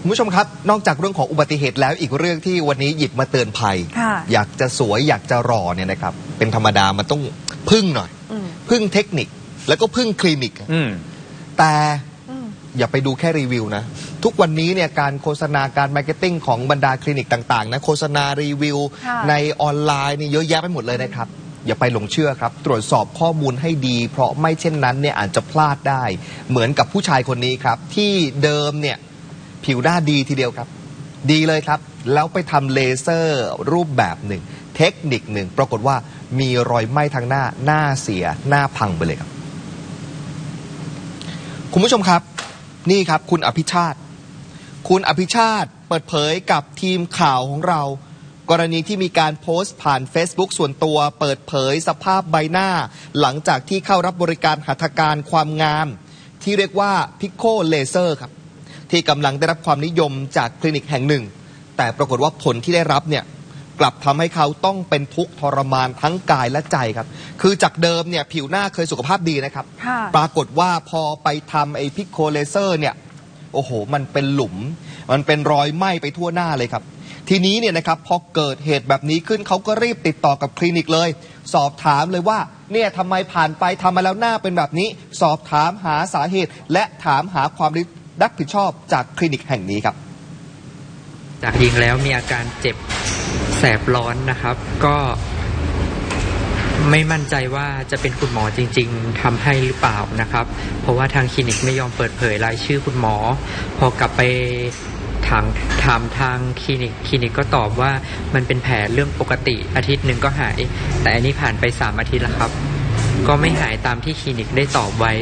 คุณผู้ชมครับ นอกจากเรื่องของอุบัติเหตุแล้วอีกเรื่องที่วันนี้หยิบมาเตือนภัย ค่ะอยากจะสวยอยากจะรอเนี่ยนะครับ เป็นธรรมดามันต้องพึ่งหน่อย อืมพึ่งเทคนิคแล้วก็พึ่งคลินิก อืม แต่อืม อย่าไปดูแค่รีวิวนะ ทุกวันนี้เนี่ยการโฆษณาการมาร์เก็ตติ้งของบรรดาคลินิกต่างๆนะโฆษณารีวิว ค่ะ ในออนไลน์นี่เยอะแยะไปหมดเลยนะครับ อย่าไปหลงเชื่อครับ ตรวจสอบข้อมูลให้ดี เพราะไม่เช่นนั้นเนี่ยอาจจะพลาดได้ เหมือนกับผู้ชายคนนี้ครับ ที่เดิมเนี่ย ผิวหน้าดีทีเดียวครับ ดีเลยครับ แล้วไปทำเลเซอร์รูปแบบหนึ่ง เทคนิคหนึ่ง ปรากฏว่ามีรอยไหม้ทางหน้าหน้าเสียหน้าพังไปเลยครับ คุณผู้ชมครับ นี่ครับคุณอภิชาติ คุณอภิชาติเปิดเผยกับทีมข่าวของเรา กรณีที่มีการโพสต์ผ่าน Facebook ส่วนตัว เปิดเผยสภาพใบหน้า หลังจากที่เข้ารับบริการหัตถการความงาม ที่เรียกว่าพิโคเลเซอร์ครับ ที่กำลังได้รับความนิยมจากคลินิกแห่งหนึ่ง แต่ปรากฏว่าผลที่ได้รับเนี่ยกลับทำให้เขาต้องเป็นทุกข์ทรมานทั้งกายและใจครับ คือจากเดิมเนี่ยผิวหน้าเคยสุขภาพดีนะครับค่ะปรากฏว่าพอไปทำไอ้พิโคเลเซอร์เนี่ย โอ้โห มันเป็นหลุม มันเป็นรอยไหม้ไปทั่วหน้าเลยครับ ทีนี้เนี่ยนะครับพอเกิดเหตุแบบนี้ขึ้นเขาก็รีบติดต่อกับคลินิกเลย สอบถามเลยว่าเนี่ยทำไมผ่านไปทำมาแล้วหน้าเป็นแบบนี้ สอบถามหาสาเหตุ และถามหาความ รับผิดชอบจากคลินิกแห่งนี้ครับ จากยิงแล้วมีอาการเจ็บแสบร้อนนะครับ ก็ไม่มั่นใจว่าจะเป็นคุณหมอจริง ๆทำให้หรือเปล่านะครับ เพราะว่าทางคลินิกไม่ยอมเปิดเผยรายชื่อคุณหมอ พอกลับไปถามถามทางคลินิกคลินิกก็ตอบว่ามันเป็นแผลเรื่องปกติอาทิตย์หนึ่งก็หาย แต่อันนี้ผ่านไปสามอาทิตย์แล้วครับ ก็ไม่หายตามที่คลินิกได้ตอบไว้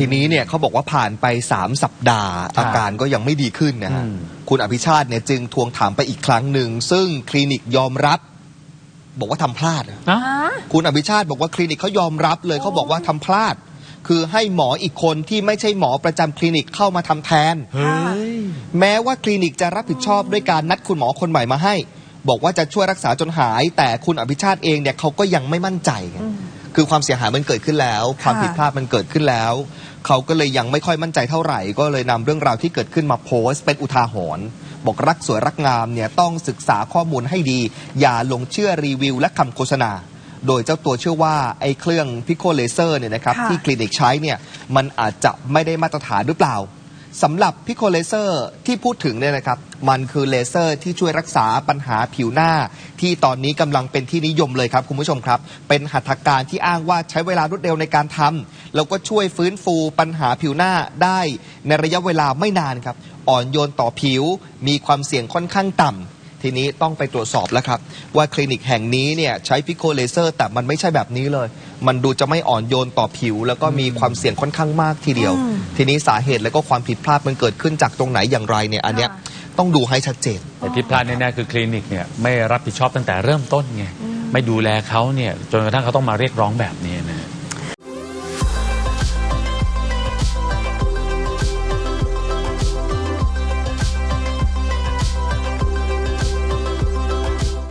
ทีนี้เนี่ยเขาบอกว่าผ่านไป 3 สัปดาห์ครับอาการก็ยังไม่ดีขึ้นนะฮะอืมคุณอภิชาติเนี่ยจึงทวงถามไปอีกครั้งหนึ่ง ซึ่งคลินิกยอมรับ บอกว่าทำพลาดนะอะฮะคุณอภิชาติบอกว่าคลินิกเขายอมรับเลยเขาบอกว่าทำพลาด คือให้หมออีกคนที่ไม่ใช่หมอประจำคลินิกเข้ามาทำแทนเฮ้ยแม้ว่าคลินิกจะรับผิดชอบด้วยการนัดคุณหมอคนใหม่มาให้ บอกว่าจะช่วยรักษาจนหาย แต่คุณอภิชาติเองเนี่ยเขาก็ยังไม่มั่นใจไงอืมคือความเสียหายมันเกิดขึ้นแล้ว ความผิดพลาดมันเกิดขึ้นแล้ว เขาก็เลยยังไม่ค่อยมั่นใจเท่าไหร่ ก็เลยนำเรื่องราวที่เกิดขึ้นมาโพสต์เป็นอุทาหรณ์บอกรักสวยรักงามเนี่ยต้องศึกษาข้อมูลให้ดี อย่าหลงเชื่อรีวิว และคำโฆษณา โดยเจ้าตัวเชื่อว่าไอ้เครื่องพิโคเลเซอร์เนี่ยนะครับค่ะที่คลินิกใช้เนี่ยมันอาจจะไม่ได้มาตรฐานหรือเปล่า สำหรับพิโคเลเซอร์ที่พูดถึงเนี่ยนะครับ มันคือเลเซอร์ที่ช่วยรักษาปัญหาผิวหน้า ที่ตอนนี้กำลังเป็นที่นิยมเลยครับ คุณผู้ชมครับ เป็นหัตถการที่อ้างว่าใช้เวลารวดเร็วในการทำแล้วก็ช่วยฟื้นฟูปัญหาผิวหน้าได้ในระยะเวลาไม่นานครับ อ่อนโยนต่อผิว มีความเสี่ยงค่อนข้างต่ำ ทีนี้ต้องไปตรวจสอบแล้วครับ ว่าคลินิกแห่งนี้เนี่ยใช้พิโคเลเซอร์ แต่มันไม่ใช่แบบนี้เลย มันดูจะไม่อ่อนโยนต่อผิว แล้วก็มีความเสี่ยงค่อนข้างมากทีเดียวอืมทีนี้สาเหตุและก็ความผิดพลาดมันเกิดขึ้นจากตรงไหนอย่างไรเนี่ยอันเนี้ยค่ะต้องดูให้ชัดเจน แต่ที่พลาดแน่ๆคือคลินิกเนี่ยไม่รับผิดชอบตั้งแต่เริ่มต้นไงไม่ดูแลเขาเนี่ยจนกระทั่งเขาต้องมาเรียกร้องแบบนี้